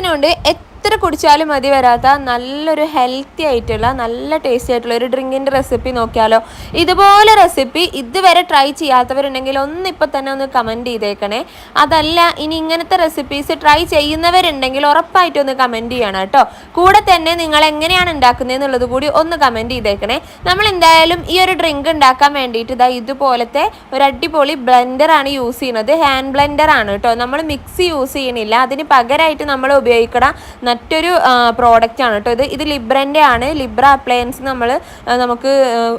എല്ലാത്തിനുണ്ട് എത്ര കുടിച്ചാലും മതി വരാത്ത നല്ലൊരു ഹെൽത്തി ആയിട്ടുള്ള നല്ല ടേസ്റ്റി ആയിട്ടുള്ള ഒരു ഡ്രിങ്കിന്റെ റെസിപ്പി നോക്കിയാലോ. ഇതുപോലെ റെസിപ്പി ഇതുവരെ ട്രൈ ചെയ്യാത്തവരുണ്ടെങ്കിൽ ഒന്ന് തന്നെ ഒന്ന് കമന്റ് ചെയ്തേക്കണേ. അതല്ല ഇനി ഇങ്ങനത്തെ റെസിപ്പീസ് ട്രൈ ചെയ്യുന്നവരുണ്ടെങ്കിൽ ഉറപ്പായിട്ടും ഒന്ന് കമന്റ് ചെയ്യണം കേട്ടോ. കൂടെ തന്നെ നിങ്ങൾ എങ്ങനെയാണ് ഉണ്ടാക്കുന്നത് എന്നുള്ളത് കൂടി ഒന്ന് കമന്റ് ചെയ്തേക്കണേ. നമ്മൾ എന്തായാലും ഈ ഒരു ഡ്രിങ്ക് ഉണ്ടാക്കാൻ വേണ്ടിയിട്ട് ഇതാ ഇതുപോലത്തെ ഒരു അടിപൊളി ബ്ലെൻഡറാണ് യൂസ് ചെയ്യുന്നത്. ഹാൻഡ് ബ്ലെൻഡർ ആണ് കേട്ടോ. നമ്മൾ മിക്സി യൂസ് ചെയ്യണില്ല. അതിന് പകരമായിട്ട് നമ്മൾ ഉപയോഗിക്കണ മറ്റൊരു പ്രോഡക്റ്റ് ആണ് കേട്ടോ ഇത്. ഇത് ലിബ്രന്റെ ആണ്. ലിബ്ര അപ്ലയൻസ് നമ്മൾ നമുക്ക്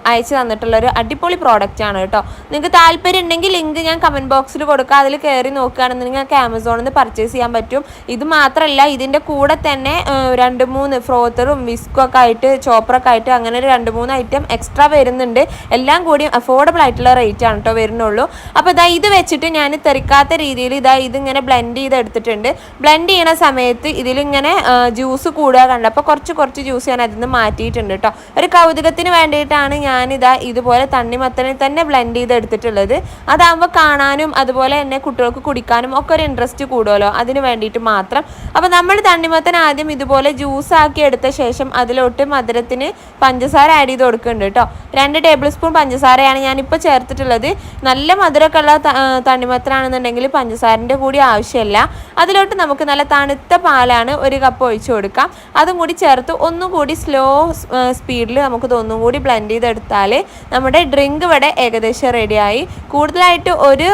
അയച്ചു തന്നിട്ടുള്ള ഒരു അടിപൊളി പ്രോഡക്റ്റ് ആണ് കേട്ടോ. നിങ്ങൾക്ക് താല്പര്യം ഉണ്ടെങ്കിൽ ലിങ്ക് ഞാൻ കമന്റ് ബോക്സിൽ കൊടുക്കുക അതിൽ കയറി നോക്കുകയാണെന്നുണ്ടെങ്കിൽ നിങ്ങൾക്ക് ആമസോണിൽ നിന്ന് പർച്ചേസ് ചെയ്യാൻ പറ്റും. ഇത് മാത്രമല്ല ഇതിന്റെ കൂടെ തന്നെ രണ്ട് മൂന്ന് ഫ്രോത്തറും വിസ്കും ഒക്കെ ആയിട്ട് ചോപ്പറൊക്കെ ആയിട്ട് അങ്ങനെ രണ്ട് മൂന്ന് ഐറ്റം എക്സ്ട്രാ വരുന്നുണ്ട്. എല്ലാം കൂടി അഫോർഡബിൾ ആയിട്ടുള്ള റേറ്റ് ആണ് കേട്ടോ വരുന്നുള്ളൂ. അപ്പോൾ ഇതാ ഇത് വെച്ചിട്ട് ഞാൻ തെറിക്കാത്ത രീതിയിൽ ഇതാ ഇതിങ്ങനെ ബ്ലെൻഡ് ചെയ്ത് എടുത്തിട്ടുണ്ട് ബ്ലെൻഡ് ചെയ്യണ സമയത്ത് ഇതിലിങ്ങനെ ജ്യൂസ് കൂടുക കണ്ടപ്പോൾ കുറച്ച് കുറച്ച് ജ്യൂസ് ഞാൻ അതിൽ നിന്ന് മാറ്റിയിട്ടുണ്ട് കേട്ടോ ഒരു കൗതുകത്തിന് വേണ്ടിയിട്ടാണ് ഞാനിതാ ഇതുപോലെ തണ്ണിമത്തനെ തന്നെ ബ്ലെൻഡ് ചെയ്ത് എടുത്തിട്ടുള്ളത് അതാകുമ്പോൾ കാണാനും അതുപോലെ തന്നെ കുട്ടികൾക്ക് കുടിക്കാനും ഒക്കെ ഒരു ഇൻട്രസ്റ്റ് കൂടുമല്ലോ അതിന് വേണ്ടിയിട്ട് മാത്രം. അപ്പോൾ നമ്മൾ തണ്ണിമത്തൻ ആദ്യം ഇതുപോലെ ജ്യൂസ് ആക്കി എടുത്ത ശേഷം അതിലോട്ട് മധുരത്തിന് പഞ്ചസാര ആഡ് ചെയ്ത് കൊടുക്കുന്നുണ്ട് കേട്ടോ രണ്ട് ടേബിൾ സ്പൂൺ പഞ്ചസാരയാണ് ഞാനിപ്പോൾ ചേർത്തിട്ടുള്ളത്. നല്ല മധുരമൊക്കെ ഉള്ള തണ്ണിമത്തനാണെന്നുണ്ടെങ്കിൽ പഞ്ചസാരന്റെ കൂടി ആവശ്യമില്ല. അതിലോട്ട് നമുക്ക് നല്ല തണുത്ത പാലാണ് ഒരു കപ്പ് ഒഴിച്ചു കൊടുക്കാം. അതും കൂടി ചേർത്ത് ഒന്നുകൂടി സ്ലോ സ്പീഡിൽ നമുക്ക് ഒന്നും കൂടി ബ്ലെൻഡ് ചെയ്തെടുത്താൽ നമ്മുടെ ഡ്രിങ്ക് ഇവിടെ ഏകദേശം റെഡിയായി കൂടുതലായിട്ട് ഒരു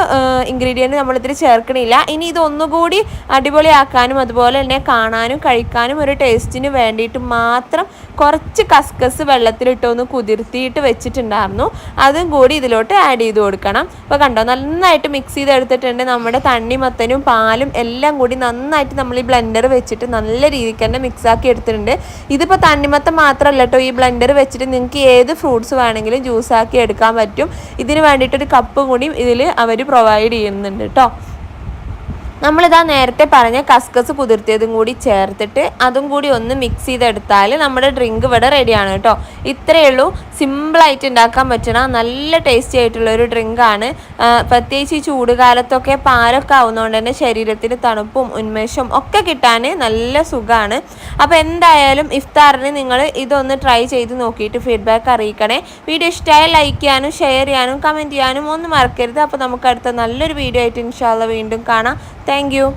ഇൻഗ്രീഡിയന്റ് നമ്മളിതിൽ ചേർക്കണില്ല. ഇനി ഇതൊന്നുകൂടി അടിപൊളിയാക്കാനും അതുപോലെ തന്നെ കാണാനും കഴിക്കാനും ഒരു ടേസ്റ്റിന് വേണ്ടിയിട്ട് മാത്രം കുറച്ച് കസ്കസ് വെള്ളത്തിലിട്ടൊന്ന് കുതിർത്തിയിട്ട് വെച്ചിട്ടുണ്ടായിരുന്നു. അതും കൂടി ഇതിലോട്ട് ആഡ് ചെയ്ത് കൊടുക്കണം. അപ്പോൾ കണ്ടോ നന്നായിട്ട് മിക്സ് ചെയ്തെടുത്തിട്ടുണ്ട് നമ്മുടെ തണ്ണിമത്തനും പാലും എല്ലാം കൂടി നന്നായിട്ട് നമ്മൾ ഈ ബ്ലെൻഡർ വെച്ചിട്ട് നല്ല രീതിക്ക് തന്നെ മിക്സ് ആക്കി എടുത്തിട്ടുണ്ട്. ഇതിപ്പോൾ തണ്ണിമത്തം മാത്രമല്ല കേട്ടോ ഈ ബ്ലെൻഡർ വെച്ചിട്ട് നിങ്ങൾക്ക് ഏത് ഫ്രൂട്ട്സ് വേണമെങ്കിലും ജ്യൂസ് ആക്കി എടുക്കാൻ പറ്റും. ഇതിന് വേണ്ടിയിട്ടൊരു കപ്പ് കൂടി ഇതിൽ അവർ പ്രൊവൈഡ് ചെയ്യുന്നുണ്ട് കേട്ടോ നമ്മളിതാ നേരത്തെ പറഞ്ഞ കസ്കസ് കുതിർത്തിയതും കൂടി ചേർത്തിട്ട് അതും കൂടി ഒന്ന് മിക്സ് ചെയ്തെടുത്താൽ നമ്മുടെ ഡ്രിങ്ക് ഇവിടെ റെഡിയാണ് കേട്ടോ ഇത്രയേ ഉള്ളൂ. സിമ്പിളായിട്ട് ഉണ്ടാക്കാൻ പറ്റുന്ന നല്ല ടേസ്റ്റി ആയിട്ടുള്ള ഒരു ഡ്രിങ്കാണ് പ്രത്യേകിച്ച് ഈ ചൂടുകാലത്തൊക്കെ പാലൊക്കെ ആവുന്നതുകൊണ്ട് തന്നെ ശരീരത്തിന് തണുപ്പും ഉന്മേഷവും ഒക്കെ കിട്ടാൻ നല്ല സുഖമാണ് അപ്പോൾ എന്തായാലും ഇഫ്താറിന് നിങ്ങൾ ഇതൊന്ന് ട്രൈ ചെയ്ത് നോക്കിയിട്ട് ഫീഡ്ബാക്ക് അറിയിക്കണേ. വീഡിയോ ഇഷ്ടമായ ലൈക്ക് ചെയ്യാനും ഷെയർ ചെയ്യാനും കമന്റ് ചെയ്യാനും ഒന്നും മറക്കരുത്. അപ്പോൾ നമുക്ക് അടുത്ത നല്ലൊരു വീഡിയോ ആയിട്ട് ഇൻഷാല്ല വീണ്ടും കാണാം. You.